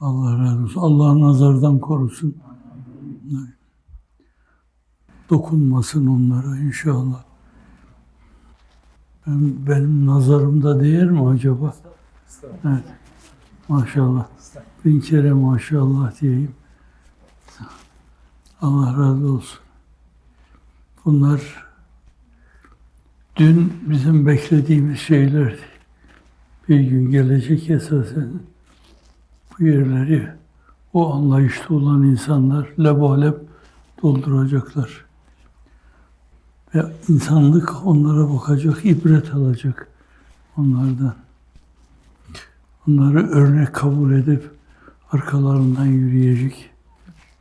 Allah razı olsun. Allah nazardan korusun. Dokunmasın onlara inşallah. Ben, benim nazarımda değer mi acaba? Evet. Maşallah. Bin kere maşallah diyeyim. Allah razı olsun. Bunlar dün bizim beklediğimiz şeylerdi. Bir gün gelecek esasen bu yerleri o anlayışta olan insanlar lebalep dolduracaklar. Ve insanlık onlara bakacak, ibret alacak onlardan. Onları örnek kabul edip arkalarından yürüyecek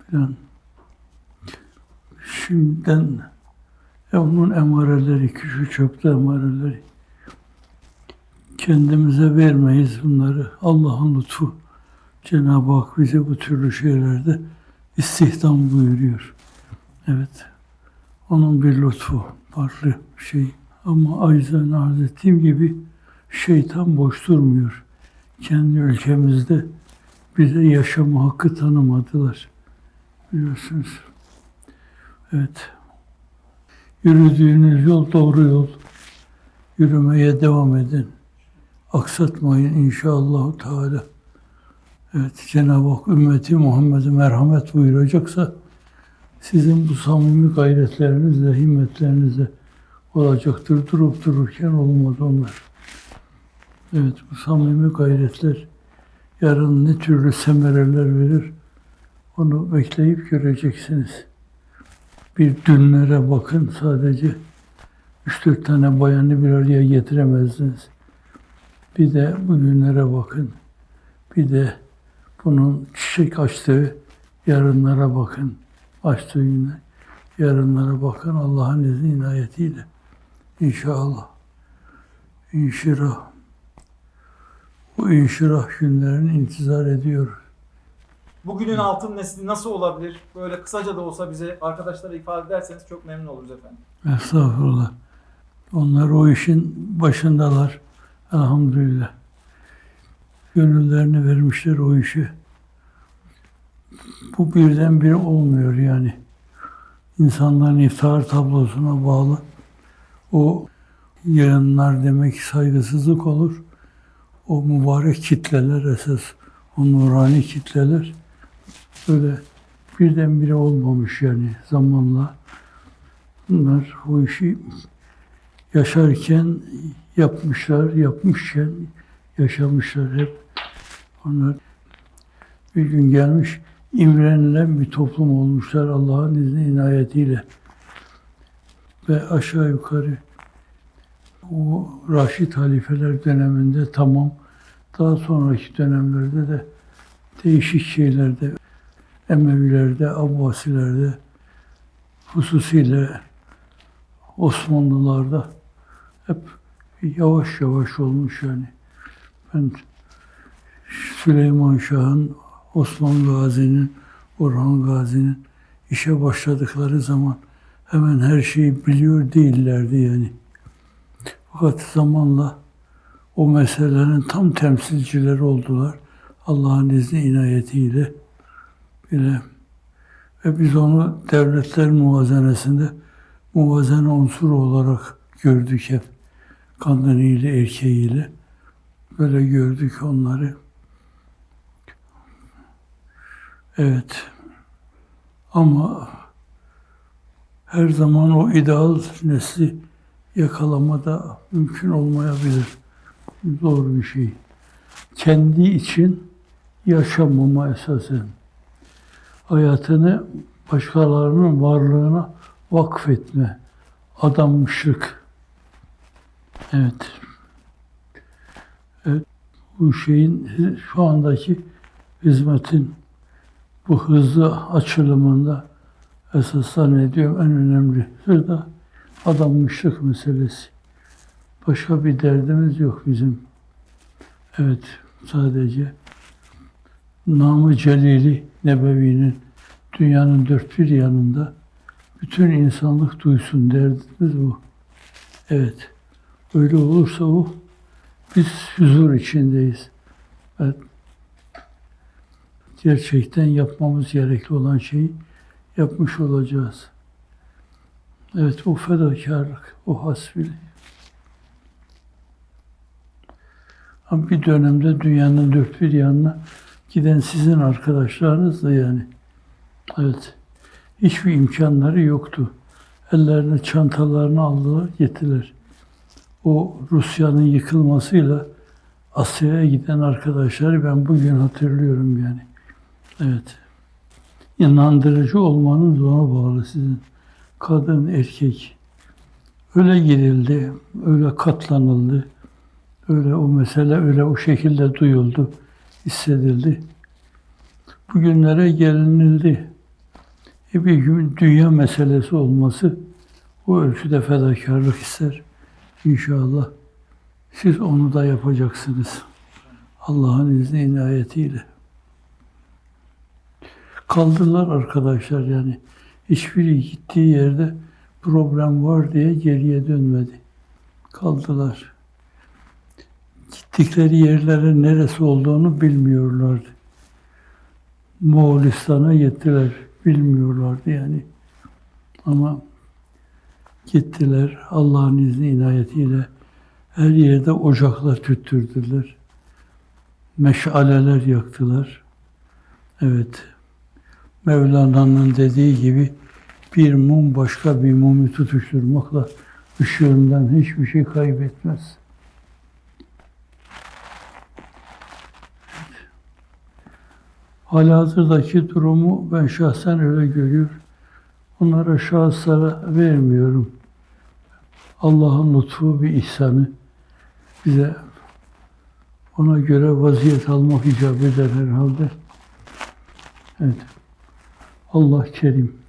filan. Şimdiden e onun emareleri, küçük çöpte emareleri. Kendimize vermeyiz bunları. Allah'ın lütfu. Cenab-ı Hak bize bu türlü şeylerde istihdam buyuruyor. Evet. Onun bir lütfu, farklı şey. Ama acizane arz ettiğim gibi şeytan boş durmuyor. Kendi ülkemizde bize yaşama hakkı tanımadılar. Biliyorsunuz. Evet. Yürüdüğünüz yol doğru yol. Yürümeye devam edin. Aksatmayın inşallah Teala. Evet, Cenab-ı Hak ümmeti Muhammed'e merhamet buyuracaksa sizin bu samimi gayretlerinizle, himmetlerinizle olacaktır. Durup dururken olmaz onlar. Evet, bu samimi gayretler yarın ne türlü semereler verir onu bekleyip göreceksiniz. Bir dünlere bakın sadece. Üç dört tane bayanı bir araya getiremezdiniz. Bir de bugünlere bakın. Bir de bunun çiçek açtığı yarınlara bakın. Açtığı günler. Yarınlara bakın Allah'ın izni inayetiyle. İnşallah. İnşirah. Bu inşirah günlerini intizar ediyoruz. Bugünün altın nesli nasıl olabilir? Böyle kısaca da olsa bize arkadaşlara ifade ederseniz çok memnun oluruz efendim. Estağfurullah. Onlar o işin başındalar. Elhamdülillah. Gönüllerini vermişler o işe. Bu birdenbire olmuyor yani. İnsanların iftihar tablosuna bağlı. O yayınlar demek saygısızlık olur. O mübarek kitleler esas, o nurani kitleler böyle birdenbire olmamış yani zamanla. Bunlar bu işi yaşarken yapmışlar, yapmışken yaşamışlar hep. Onlar bir gün gelmiş imrenilen bir toplum olmuşlar Allah'ın izni inayetiyle. Ve aşağı yukarı o Raşid halifeler döneminde tamam, daha sonraki dönemlerde de değişik şeylerde, Emevilerde, Abbasilerde, hususiyle Osmanlılarda hep yavaş yavaş olmuş yani. Ben Süleyman Şah'ın, Osman Gazi'nin, Orhan Gazi'nin işe başladıkları zaman hemen her şeyi biliyor değillerdi yani. Fakat zamanla o meselelerin tam temsilcileri oldular. Allah'ın izni inayetiyle bile. Ve biz onu devletler muvazenesinde muvazene unsuru olarak gördük hep. Kadınıyla, erkeğiyle. Böyle gördük onları. Evet. Ama her zaman o ideal nesli yakalamada mümkün olmayabilir. Zor bir şey. Kendi için yaşamama esasen. Hayatını başkalarının varlığına vakfetme, adanmışlık. Evet. Evet. Bu şeyin şu andaki hizmetin bu hızlı açılımında esas zannediyorum en önemli da adanmışlık meselesi. Başka bir derdimiz yok bizim. Evet, sadece namı celili Nebevi'nin dünyanın dört bir yanında bütün insanlık duysun derdiniz bu. Evet. Öyle olursa o biz huzur içindeyiz. Evet. Gerçekten yapmamız gerekli olan şeyi yapmış olacağız. Evet o fedakarlık, o hasbili. Ama bir dönemde dünyanın dört bir yanına giden sizin arkadaşlarınız da yani. Evet. Hiçbir imkanları yoktu. Ellerine çantalarını aldılar, gittiler. O Rusya'nın yıkılmasıyla Asya'ya giden arkadaşları ben bugün hatırlıyorum yani. Evet. İnandırıcı olmanız ona bağlı sizin. Kadın, erkek. Öyle girildi, öyle katlanıldı. Öyle o mesele öyle o şekilde duyuldu, hissedildi. Bugünlere gelinildi. E bir gün dünya meselesi olması o ölçüde fedakarlık ister. İnşallah siz onu da yapacaksınız. Allah'ın izni inayetiyle. Kaldılar arkadaşlar yani. Hiçbiri gittiği yerde problem var diye geriye dönmedi. Kaldılar. Gittikleri yerlerin neresi olduğunu bilmiyorlardı. Moğolistan'a gittiler. Bilmiyorlardı yani. Ama gittiler Allah'ın izni inayetiyle her yerde ocaklar tüttürdüler. Meşaleler yaktılar. Evet. Mevlana'nın dediği gibi bir mum başka bir mumu tutuşturmakla ışığından hiçbir şey kaybetmez. Halihazırdaki durumu ben şahsen öyle görüyorum. Onlara şahıslara vermiyorum. Allah'ın lütfu bir ihsanı bize ona göre vaziyet almak icap eder herhalde. Evet. Allah kerim.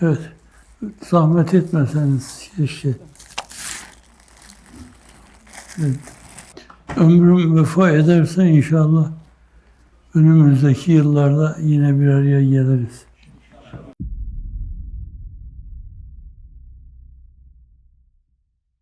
Evet. Zahmet etmeseniz keşke. Evet. Ömrüm vefa ederse inşallah önümüzdeki yıllarda yine bir araya geliriz.